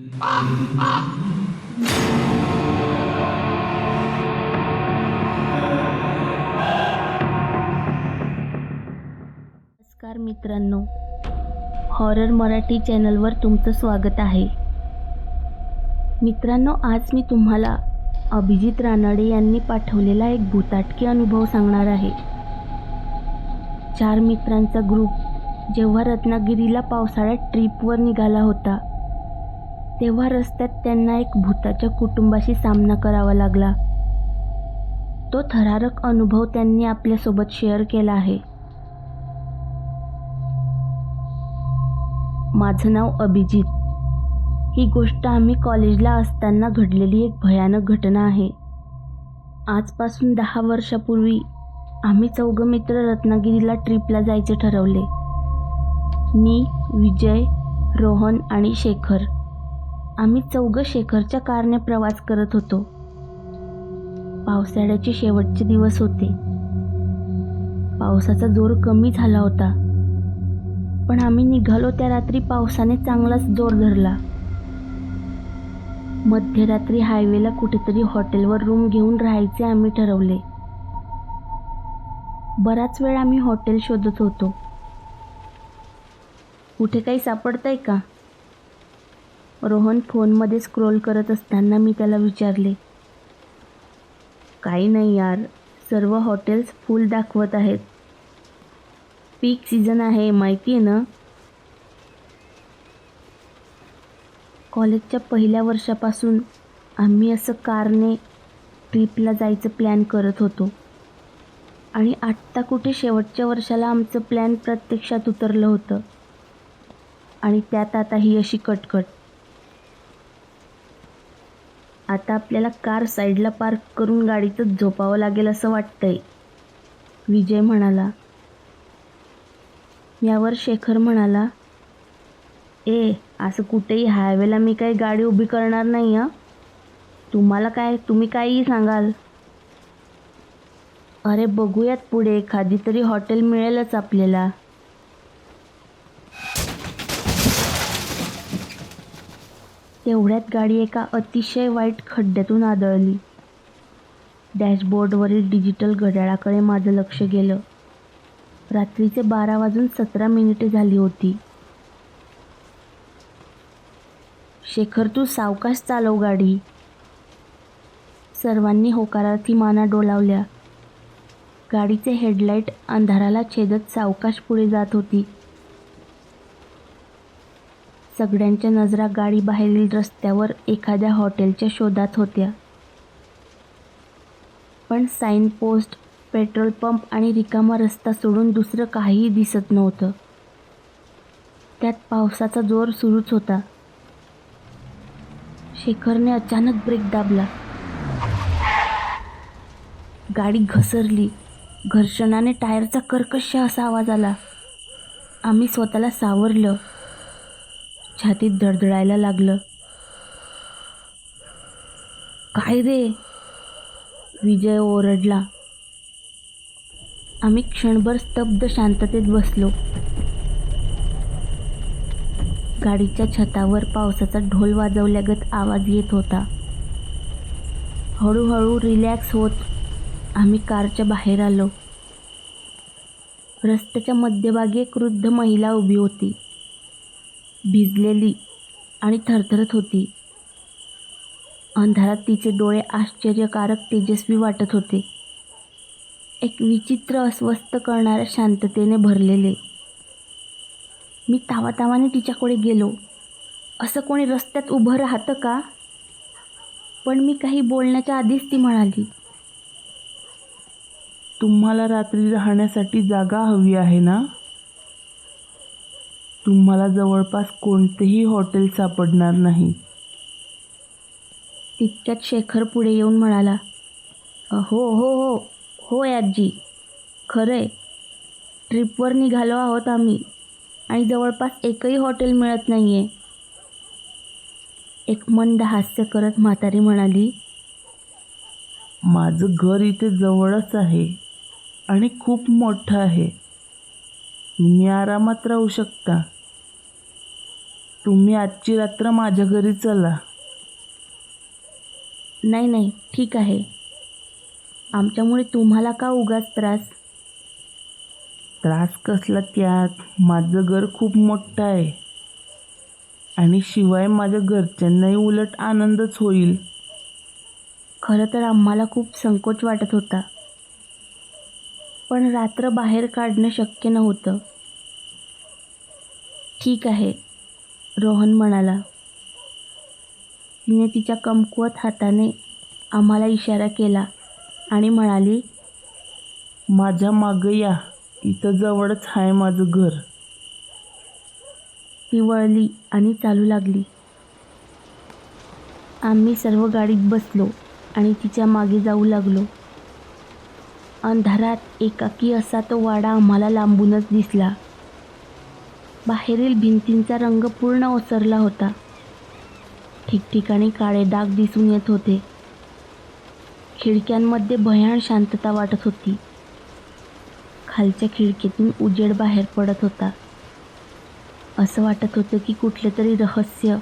नमस्कार मित्रांनो हॉरर मराठी चॅनलवर तुमचं स्वागत आहे. मित्रांनो आज मी तुम्हाला अभिजित रानडे यांनी पाठवलेला एक भूताटकी अनुभव सांगणार आहे. चार मित्रांचा ग्रुप जेव्हा रत्नागिरीला पावसाळ्यात ट्रिपवर निघाला होता तेव्हा रस्त्यात त्यांना एक भूताच्या कुटुंबाशी सामना करावा लागला. तो थरारक अनुभव त्यांनी आपल्यासोबत शेअर केला आहे. माझं नाव अभिजित. ही गोष्ट आम्ही कॉलेजला असताना घडलेली एक भयानक घटना आहे. आजपासून दहा वर्षापूर्वी आम्ही चौघं मित्र रत्नागिरीला ट्रिपला जायचे ठरवले. मी विजय रोहन आणि शेखर. आम्ही चौघं शेखरच्या कारने प्रवास करत होतो. पावसाळ्याचे शेवटचे दिवस होते. पावसाचा जोर कमी झाला होता. पण आम्ही निघालो त्या रात्री पावसाने चांगलाच जोर धरला. मध्यरात्री हायवेला कुठेतरी हॉटेलवर रूम घेऊन राहायचे आम्ही ठरवले. बराच वेळ आम्ही हॉटेल शोधत होतो. कुठे काही सापडतंय का? रोहन फोनमध्ये स्क्रोल करत असताना मी त्याला विचारले काही नाही यार सर्व हॉटेल्स फुल दाखवत आहेत. पीक सीझन आहे माहिती आहे ना कॉलेजच्या पहिल्या वर्षापासून आम्ही असं कारने ट्रिपला जायचं प्लॅन करत होतो. आणि आत्ता कुठे शेवटच्या वर्षाला आमचं प्लॅन प्रत्यक्षात उतरलं होतं. आणि त्यात आता ही अशी कटकट. आता आपल्याला कार साईडला पार्क करून गाडीतच झोपावं लागेल असं वाटतंय. विजय म्हणाला. यावर शेखर म्हणाला ए असं कुठेही हायवेला मी काही गाडी उभी करणार नाही हं? तुम्हाला काय तुम्ही काहीही सांगाल. अरे बघूयात पुढे. एखादी तरी हॉटेल मिळेलच आपल्याला. तेवढ्यात गाडी एका अतिशय वाईट खड्ड्यातून आदळली. डॅशबोर्डवरील डिजिटल घड्याळाकडे माझं लक्ष गेलं. रात्रीचे बारा वाजून सतरा मिनिटे झाली होती. शेखर तू सावकाश चालव गाडी. सर्वांनी होकारार्थी माना डोलावल्या. गाडीचे हेडलाईट अंधाराला छेदत सावकाश पुढे जात होती. सगळ्यांच्या नजरा गाडी बाहेरील रस्त्यावर एखाद्या हॉटेलच्या शोधात होत्या. पण साईन पोस्ट पेट्रोल पंप आणि रिकामा रस्ता सोडून दुसरं काहीही दिसत नव्हतं. त्यात पावसाचा जोर सुरूच होता. शेखरने अचानक ब्रेक दाबला. गाडी घसरली. घर्षणाने टायरचा कर्कश असा आवाज आला. आम्ही स्वतःला सावरलं. छातीत धडधडायला लागलं. काय रे? विजय ओरडला. आम्ही क्षणभर स्तब्ध शांततेत बसलो. गाडीच्या छतावर पावसाचा ढोल वाजवल्यागत आवाज येत होता. हळूहळू रिलॅक्स होत आम्ही कारच्या बाहेर आलो. रस्त्याच्या मध्यभागी एक वृद्ध महिला उभी होती. भिजलेली आणि थरथरत होती. अंधारात तिचे डोळे आश्चर्यकारक तेजस्वी वाटत होते. एक विचित्र अस्वस्थ करणाऱ्या शांततेने भरलेले. मी तावातावाने तिच्याकडे गेलो. असं कोणी रस्त्यात उभं राहतं का? पण मी काही बोलण्याच्या आधीच ती म्हणाली. तुम्हाला रात्री राहण्यासाठी जागा हवी आहे ना? तुम्हाला जवळपास कोणतेही हॉटेल सापडणार नाही. तितक्यात शेखर पुढे येऊन म्हणाला "अ, हो हो हो हो आजी. खरं आहे ट्रिपवर निघालो आहोत आम्ही आणि जवळपास एकही हॉटेल मिळत नाही आहे एक मंद हास्य करत म्हातारी म्हणाली माझं घर इथे जवळच आहे आणि खूप मोठं आहे. तुम्ही आरामात राहू शकता. तुम्ही आजची रात्र माझ्या घरी चला. नाही नाही ठीक आहे. आमच्यामुळे तुम्हाला का उगाच त्रास? त्रास कसला त्यात? माझं घर खूप मोठं आहे. आणि शिवाय माझ्या घरच्यांनाही उलट आनंदच होईल. खरं तर आम्हाला खूप संकोच वाटत होता. पण रात्र बाहेर काढणं शक्य नव्हतं. ठीक आहे. रोहन म्हणाला तिने तिच्या कमकुवत हाताने आम्हाला इशारा केला आणि म्हणाली माझ्या मागं या इथं जवळच आहे माझं घर. ती वळली आणि चालू लागली. आम्ही सर्व गाडीत बसलो आणि तिच्यामागे जाऊ लागलो. अंधारात एकाकी असा तो वाडा आम्हाला लांबूनच दिसला. बाहेरील भिंतींचा रंग पूर्ण ओसरला होता. ठिकठिकाणी काळे डाग दिसून येत होते. खिडक्यांमध्ये भयान शांतता वाटत होती. खालच्या खिडकीतून उजेड बाहेर पडत होता. असं वाटत होतं की कुठले तरी रहस्य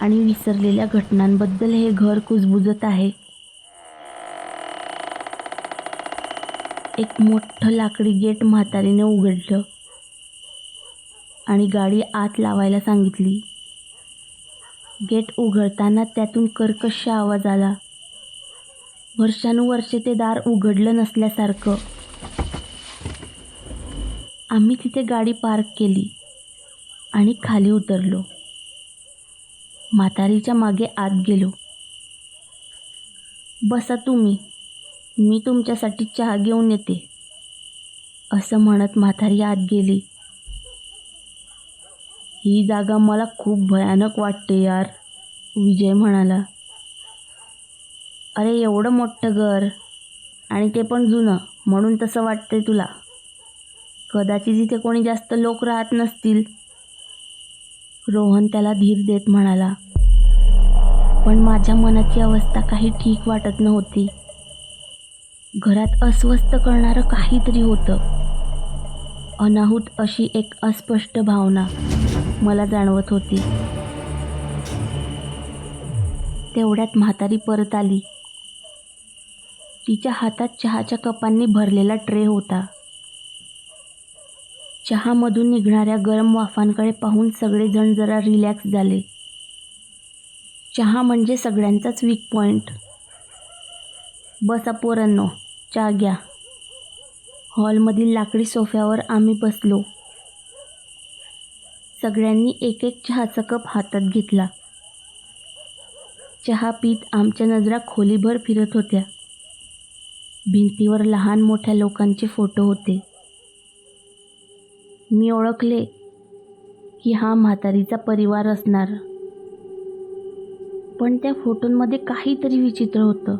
आणि विसरलेल्या घटनांबद्दल हे घर कुजबुजत आहे. एक मोठं लाकडी गेट म्हातारीने उघडलं. आणि गाडी आत लावायला सांगितली. गेट उघडताना त्यातून कर्कश आवाज आला. वर्षानुवर्षे ते दार उघडलं नसल्यासारखं. आम्ही तिथे गाडी पार्क केली आणि खाली उतरलो. म्हातारीच्या मागे आत गेलो. बसा तुम्ही मी तुमच्यासाठी चहा घेऊन येते असं म्हणत म्हातारी आत गेली. ही जागा मला खूप भयानक वाटते यार विजय म्हणाला. अरे एवढं मोठं घर आणि ते पण जुनं म्हणून तसं वाटतंय तुला. कदाचित इथे कोणी जास्त लोक राहत नसतील. रोहन त्याला धीर देत म्हणाला. पण माझ्या मनाची अवस्था काही ठीक वाटत नव्हती. घरात अस्वस्थ करणारं काहीतरी होतं. अनाहूत अशी एक अस्पष्ट भावना. मला जाणवत होती. तेवढ्यात म्हातारी परत आली. तिच्या हातात चहाच्या कपांनी भरलेला ट्रे होता. चहामधून निघणाऱ्या गरम वाफांकडे पाहून सगळेजण जरा रिलॅक्स झाले. चहा म्हणजे सगळ्यांचाच वीक पॉईंट बसा पोरांनो चहा घ्या. हॉलमधील लाकडी सोफ्यावर आम्ही बसलो. सगळ्यांनी एक एक चहाचा कप हातात घेतला. चहा पीत आमच्या नजरा खोलीभर फिरत होत्या. भिंतीवर लहान मोठ्या लोकांचे फोटो होते. मी ओळखले की हा म्हातारीचा परिवार असणार. पण त्या फोटोंमध्ये काहीतरी विचित्र होतं.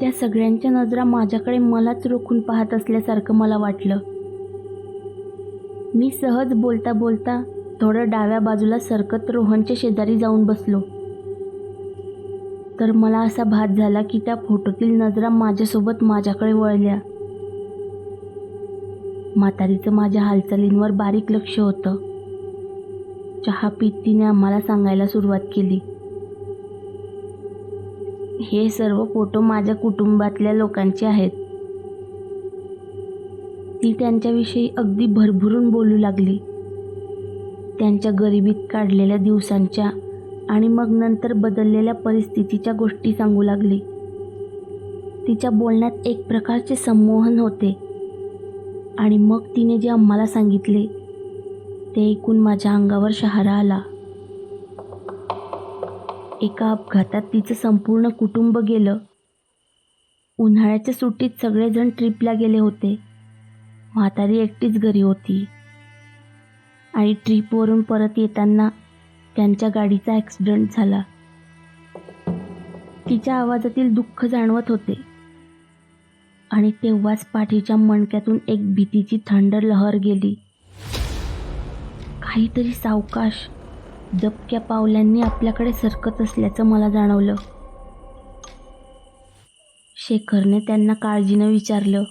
त्या सगळ्यांच्या नजरा माझ्याकडे मलाच रोखून पाहत असल्यासारखं मला वाटलं. मी सहज बोलता बोलता थोडं डाव्या बाजूला सरकत रोहनच्या शेजारी जाऊन बसलो. तर मला असा भात झाला की त्या फोटोतील नजरा माझ्यासोबत माझ्याकडे वळल्या. म्हातारीचं माझ्या हालचालींवर बारीक लक्ष होतं. चहा पीत तिने आम्हाला सांगायला सुरुवात केली. हे सर्व फोटो माझ्या कुटुंबातल्या लोकांचे आहेत. ती त्यांच्याविषयी अगदी भरभरून बोलू लागली. त्यांच्या गरिबीत काढलेल्या दिवसांच्या आणि मग नंतर बदललेल्या परिस्थितीच्या गोष्टी सांगू लागली. तिच्या बोलण्यात एक प्रकारचे संमोहन होते. आणि मग तिने जे आम्हाला सांगितले ते ऐकून माझ्या अंगावर शहारा आला. एका अपघातात तिचं संपूर्ण कुटुंब गेलं. उन्हाळ्याच्या सुट्टीत सगळेजण ट्रिपला गेले होते. म्हातारी एकटीच घरी होती. आणि ट्रिपवरून परत येताना त्यांच्या गाडीचा ॲक्सिडेंट झाला. तिच्या आवाजातील दुःख जाणवत होते. आणि तेव्हाच पाठीच्या मणक्यातून एक भीतीची थंड लहर गेली. काहीतरी सावकाश दबक्या पावल्यांनी आपल्याकडे सरकत असल्याचं मला जाणवलं. शेखरने त्यांना काळजीनं विचारलं.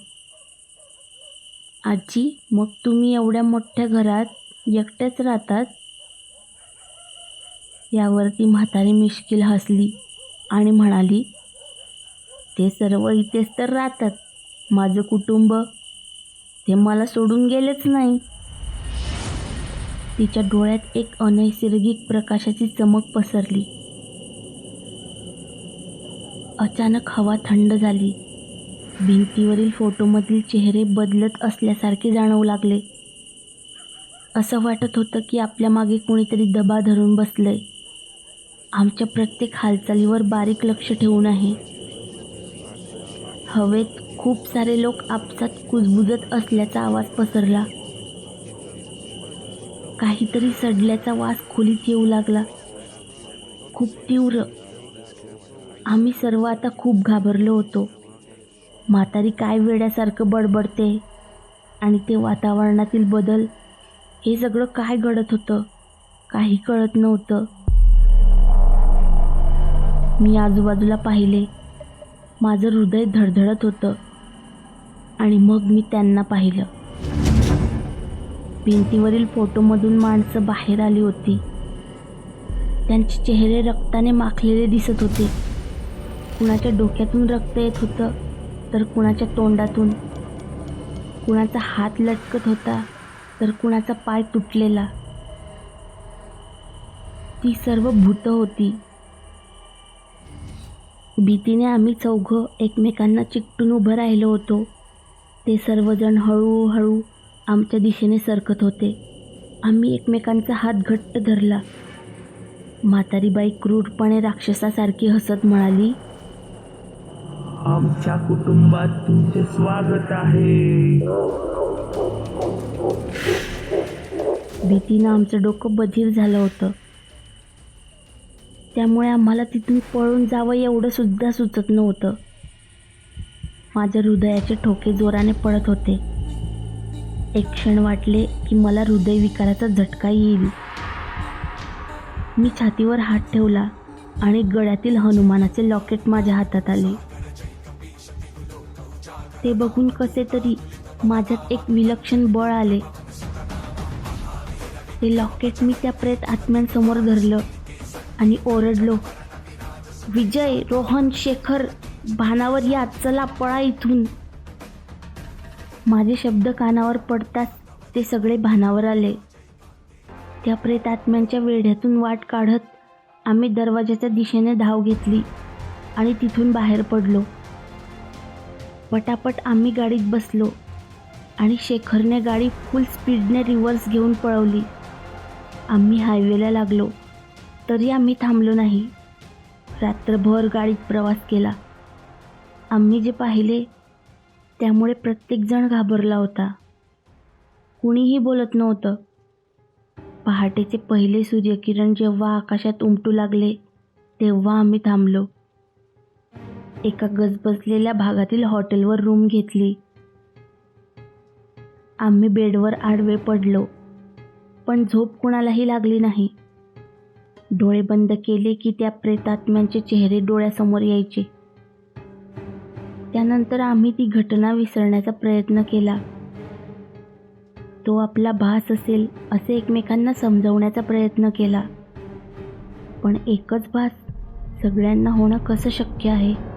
आजी मग तुम्ही एवढ्या मोठ्या घरात एकट्याच राहतात? यावरती म्हातारी मिश्किल हसली आणि म्हणाली ते सर्व इथेच तर राहतात. माझं कुटुंब ते मला सोडून गेलेच नाही. तिच्या डोळ्यात एक अनैसर्गिक प्रकाशाची चमक पसरली. अचानक हवा थंड झाली. भिंतीवरील फोटोमधील चेहरे बदलत असल्यासारखे जाणवू लागले. असं वाटत होतं की आपल्या मागे कोणीतरी दबा धरून बसलंय. आमच्या प्रत्येक हालचालीवर बारीक लक्ष ठेवून आहे. हवेत खूप सारे लोक आपसात कुजबुजत असल्याचा आवाज पसरला. काहीतरी सडल्याचा वास खोलीत येऊ लागला. खूप तीव्र. आम्ही सर्व आता खूप घाबरलो होतो. म्हातारी काय वेड्यासारखं बडबडते? आणि ते वातावरणातील बदल हे सगळं काय घडत होतं? काही कळत नव्हतं. मी आजूबाजूला पाहिले. माझं हृदय धडधडत होतं. आणि मग मी त्यांना पाहिलं. भिंतीवरील फोटोमधून माणसं बाहेर आली होती. त्यांचे चेहरे रक्ताने माखलेले दिसत होते. कुणाच्या डोक्यातून रक्त येत होतं. तर कुणाच्या तोंडातून कुणाचा हात लटकत होता तर कुणाचा पाय तुटलेला. ती सर्व भूतं होती. भीतीने आम्ही चौघं एकमेकांना चिकटून उभं राहिलो होतो. ते सर्वजण हळूहळू आमच्या दिशेने सरकत होते. आम्ही एकमेकांचा हात घट्ट धरला. म्हातारीबाई क्रूरपणे राक्षसासारखी हसत म्हणाली आमच्या कुटुंबात तुमचे स्वागत आहे. भीतीनं आमचं डोकं बधीर झालं होतं. त्यामुळे आम्हाला तिथून पळून जावं एवढं सुद्धा सुचत नव्हतं. माझ्या हृदयाचे ठोके जोराने पडत होते. एक क्षण वाटले की मला हृदयविकाराचा झटका येईल. मी छातीवर हात ठेवला आणि गळ्यातील हनुमानाचे लॉकेट माझ्या हातात आले. ते बघून कसे तरी माझ्यात एक विलक्षण बळ आले. ते लॉकेट मी त्या प्रेत आत्म्यांसमोर धरलं आणि ओरडलो विजय रोहन शेखर भानावर या चला पळा इथून. माझे शब्द कानावर पडताच ते सगळे भानावर आले. त्या प्रेतात्म्यांच्या वेढ्यातून वाट काढत आम्ही दरवाजाच्या दिशेने धाव घेतली आणि तिथून बाहेर पडलो. पटापट आम्ही गाडीत बसलो आणि शेखरने गाडी फुल स्पीडने रिव्हर्स घेऊन पळवली. आम्ही हायवेला लागलो. तरी आम्ही थांबलो नाही. रात्रभर गाडीत प्रवास केला. आम्ही जे पाहिले त्यामुळे प्रत्येकजण घाबरला होता. कुणीही बोलत नव्हतं. पहाटेचे पहिले सूर्यकिरण जेव्हा आकाशात उमटू लागले तेव्हा आम्ही थांबलो. एका गजबजलेल्या भागातील हॉटेलवर रूम घेतली. आम्ही बेडवर आडवे पडलो पण झोप कुणालाही लागली नाही. डोळे बंद केले की त्या प्रेतात्म्यांचे चेहरे डोळ्यासमोर यायचे. त्यानंतर आम्ही ती घटना विसरण्याचा प्रयत्न केला. तो आपला भास असेल असे एकमेकांना समजवण्याचा प्रयत्न केला. पण एकच भास सगळ्यांना होणं कसं शक्य आहे?